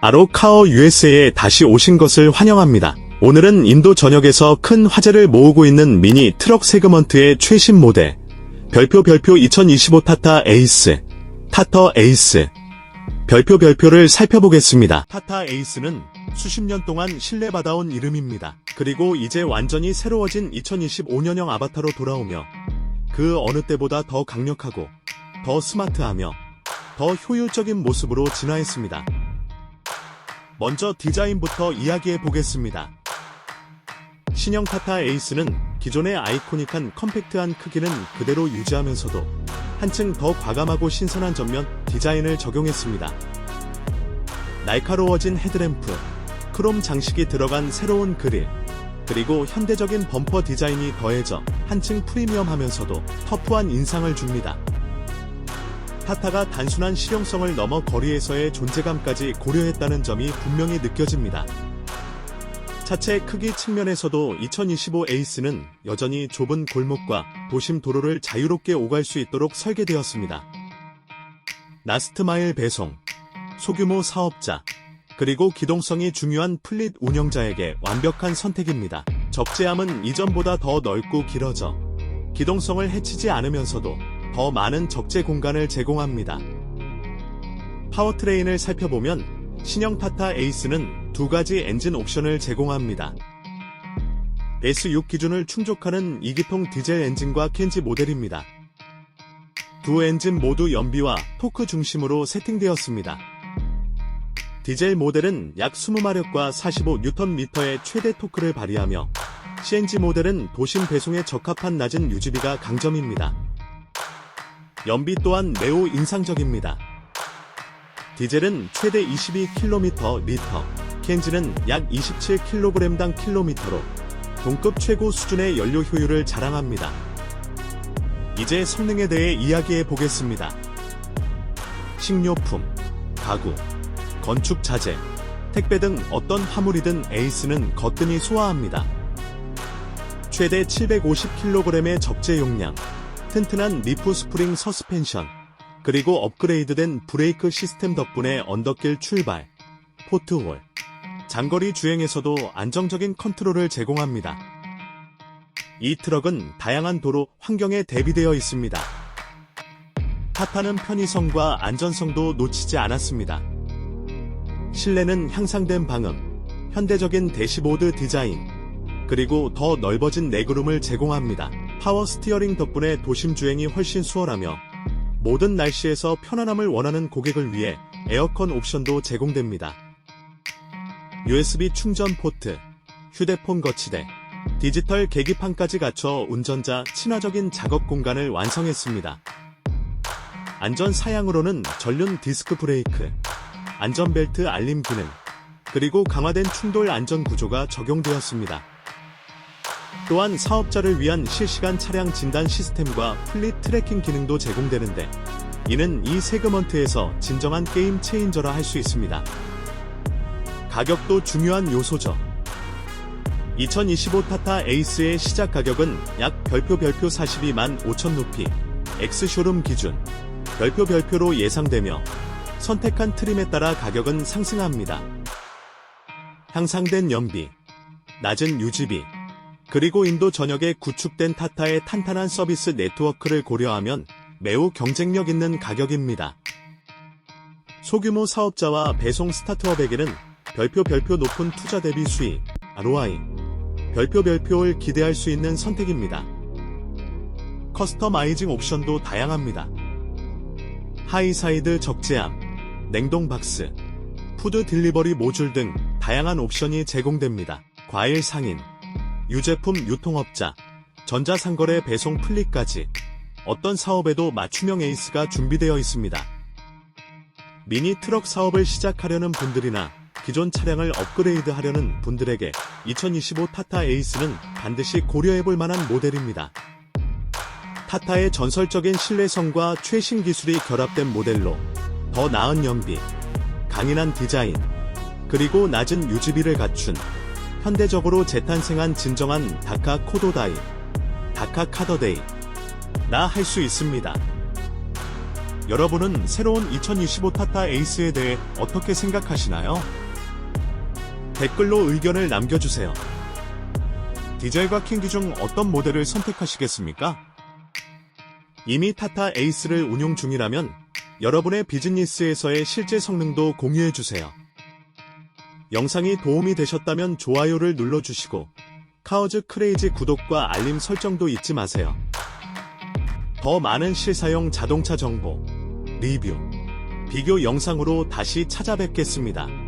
아로카오 USA에 다시 오신 것을 환영합니다. 오늘은 인도 전역에서 큰 화제를 모으고 있는 미니 트럭 세그먼트의 최신 모델, 별표 별표 2025 타타 에이스, 타터 에이스, 별표 별표를 살펴보겠습니다. 타타 에이스는 수십 년 동안 신뢰받아온 이름입니다. 그리고 이제 완전히 새로워진 2025년형 아바타로 돌아오며 그 어느 때보다 더 강력하고 더 스마트하며 더 효율적인 모습으로 진화했습니다. 먼저 디자인부터 이야기해 보겠습니다. 신형 타타 에이스는 기존의 아이코닉한 컴팩트한 크기는 그대로 유지하면서도 한층 더 과감하고 신선한 전면 디자인을 적용했습니다. 날카로워진 헤드램프, 크롬 장식이 들어간 새로운 그릴, 그리고 현대적인 범퍼 디자인이 더해져 한층 프리미엄하면서도 터프한 인상을 줍니다. 타타가 단순한 실용성을 넘어 거리에서의 존재감까지 고려했다는 점이 분명히 느껴집니다. 차체 크기 측면에서도 2025 에이스는 여전히 좁은 골목과 도심 도로를 자유롭게 오갈 수 있도록 설계되었습니다. 라스트마일 배송, 소규모 사업자, 그리고 기동성이 중요한 플릿 운영자에게 완벽한 선택입니다. 적재함은 이전보다 더 넓고 길어져 기동성을 해치지 않으면서도 더 많은 적재 공간을 제공합니다. 파워트레인을 살펴보면 신형 타타 에이스는 두 가지 엔진 옵션을 제공합니다. S6 기준을 충족하는 2기통 디젤 엔진과 켄지 모델입니다. 두 엔진 모두 연비와 토크 중심으로 세팅되었습니다. 디젤 모델은 약 20마력과 45Nm의 최대 토크를 발휘하며 CNG 모델은 도심 배송에 적합한 낮은 유지비가 강점입니다. 연비 또한 매우 인상적입니다. 디젤은 최대 22km 리터, 켄지는 약 27kg당 킬로미터로 동급 최고 수준의 연료 효율을 자랑합니다. 이제 성능에 대해 이야기해 보겠습니다. 식료품, 가구, 건축 자재, 택배 등 어떤 화물이든 에이스는 거뜬히 소화합니다. 최대 750kg의 적재 용량, 튼튼한 리프 스프링 서스펜션, 그리고 업그레이드된 브레이크 시스템 덕분에 언덕길 출발, 포트홀, 장거리 주행에서도 안정적인 컨트롤을 제공합니다. 이 트럭은 다양한 도로 환경에 대비되어 있습니다. 타타는 편의성과 안전성도 놓치지 않았습니다. 실내는 향상된 방음, 현대적인 대시보드 디자인, 그리고 더 넓어진 레그룸을 제공합니다. 파워 스티어링 덕분에 도심 주행이 훨씬 수월하며 모든 날씨에서 편안함을 원하는 고객을 위해 에어컨 옵션도 제공됩니다. USB 충전 포트, 휴대폰 거치대, 디지털 계기판까지 갖춰 운전자 친화적인 작업 공간을 완성했습니다. 안전 사양으로는 전륜 디스크 브레이크, 안전벨트 알림 기능, 그리고 강화된 충돌 안전 구조가 적용되었습니다. 또한 사업자를 위한 실시간 차량 진단 시스템과 플릿 트래킹 기능도 제공되는데 이는 이 세그먼트에서 진정한 게임 체인저라 할 수 있습니다. 가격도 중요한 요소죠. 2025 타타 에이스의 시작 가격은 약 별표 별표 42만 5천 루피, 엑스쇼룸 기준, 별표 별표로 예상되며 선택한 트림에 따라 가격은 상승합니다. 향상된 연비, 낮은 유지비, 그리고 인도 전역에 구축된 타타의 탄탄한 서비스 네트워크를 고려하면 매우 경쟁력 있는 가격입니다. 소규모 사업자와 배송 스타트업에게는 별표 별표 높은 투자 대비 수익, ROI, 별표 별표를 기대할 수 있는 선택입니다. 커스터마이징 옵션도 다양합니다. 하이사이드 적재함, 냉동 박스, 푸드 딜리버리 모듈 등 다양한 옵션이 제공됩니다. 과일 상인, 유제품 유통업자, 전자상거래 배송 플릿까지 어떤 사업에도 맞춤형 에이스가 준비되어 있습니다. 미니 트럭 사업을 시작하려는 분들이나 기존 차량을 업그레이드 하려는 분들에게 2025 타타 에이스는 반드시 고려해 볼 만한 모델입니다. 타타의 전설적인 신뢰성과 최신 기술이 결합된 모델로 더 나은 연비, 강인한 디자인, 그리고 낮은 유지비를 갖춘 현대적으로 재탄생한 진정한 다카 코도다이, 다카 카더데이, 나 할 수 있습니다. 여러분은 새로운 2025 타타 에이스에 대해 어떻게 생각하시나요? 댓글로 의견을 남겨주세요. 디젤과 킹기 중 어떤 모델을 선택하시겠습니까? 이미 타타 에이스를 운용 중이라면 여러분의 비즈니스에서의 실제 성능도 공유해주세요. 영상이 도움이 되셨다면 좋아요를 눌러주시고 카우즈 크레이지 구독과 알림 설정도 잊지 마세요. 더 많은 실사용 자동차 정보, 리뷰, 비교 영상으로 다시 찾아뵙겠습니다.